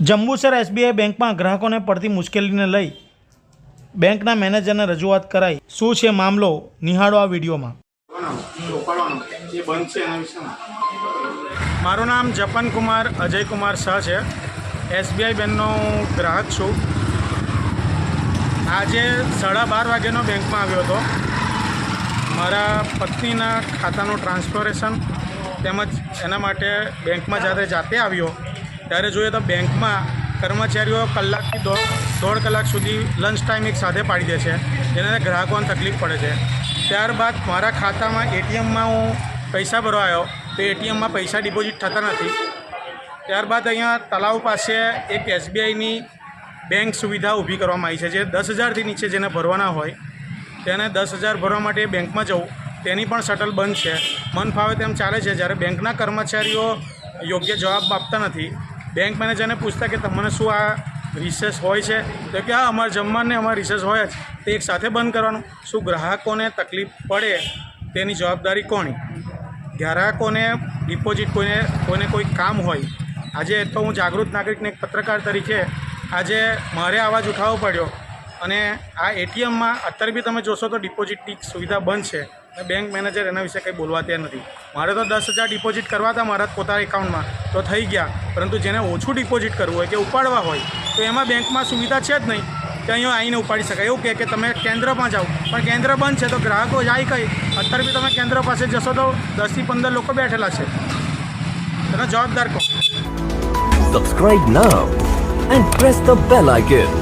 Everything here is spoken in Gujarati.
જંબુસર એસબીઆઈ બેંકમાં ગ્રાહકોને પડતી મુશ્કેલીને લઈ બેંકના મેનેજરને રજૂઆત કરાઈ. શું છે મામલો? નિહાળો આ વિડીયોમાં. મારું નામ જપન કુમાર અજયકુમાર શાહ છે. એસબીઆઈ બેંકનો ગ્રાહક છું. આજે સાડા બાર વાગ્યાનો બેંકમાં આવ્યો હતો. મારા પત્નીના ખાતાનું ટ્રાન્સફરેશન તેમજ એના માટે બેંકમાં જ્યારે જાતે આવ્યો. ત્યારે જોઈએ તો બેંકમાં કર્મચારીઓ કલાકથી દોઢ દોઢ કલાક સુધી લંચ ટાઈમ એક સાથે પાડી દે છે. જેના ગ્રાહકોને તકલીફ પડે છે. ત્યારબાદ મારા ખાતામાં એટીએમમાં હું પૈસા ભરવા આવ્યો તો એટીએમમાં પૈસા ડિપોઝિટ થતા નથી. ત્યારબાદ અહીંયા તલાવ પાસે એક એસબીઆઈની બેંક સુવિધા ઊભી કરવામાં આવી છે જે દસ હજારથી નીચે જેને ભરવાના હોય, તેને દસ હજાર ભરવા માટે બેંકમાં જવું, તેની પણ શટલ બંધ છે. મન ફાવે તેમ ચાલે છે. જ્યારે બેંકના કર્મચારીઓ યોગ્ય જવાબ આપતા નથી બેંક મેનેજરને પૂછતા કે તમને શું આ રિસેસ હોય છે? તો કે, હા, અમારે જમવાને અમારે રિસેસ હોય જ. તે એક સાથે બંધ કરવાનું. શું ગ્રાહકોને તકલીફ પડે? તેની જવાબદારી કોની? ગ્રાહકોને ડિપોઝિટ કોઈને કોઈને કોઈ કામ હોય. આજે તો હું જાગૃત નાગરિકને એક પત્રકાર તરીકે આજે મારે અવાજ ઉઠાવવો પડ્યો. અને આ એટીએમમાં અત્યારે બી તમે જોશો તો ડિપોઝિટની સુવિધા બંધ છે. અને બેંક મેનેજર એના વિશે કંઈ બોલવા ત્યાં નથી. મારે તો દસ હજાર ડિપોઝિટ કરવા હતા મારા પોતાના એકાઉન્ટમાં તો થઈ ગયા. પરંતુ જેને ઓછું ડિપોઝિટ કરવું હોય કે ઉપાડવા હોય, તો એમાં બેંકમાં સુવિધા છે જ નહીં. કે અહીંયા આવીને ઉપાડી શકાય. એવું કહે કે તમે કેન્દ્રમાં જાઓ. પણ કેન્દ્ર બંધ છે તો ગ્રાહકો જાય કઈ? અત્યારે બી તમે કેન્દ્ર પાસે જશો તો દસથી પંદર લોકો બેઠેલા છે. એનો જવાબદાર કહો Subscribe now and press the bell icon.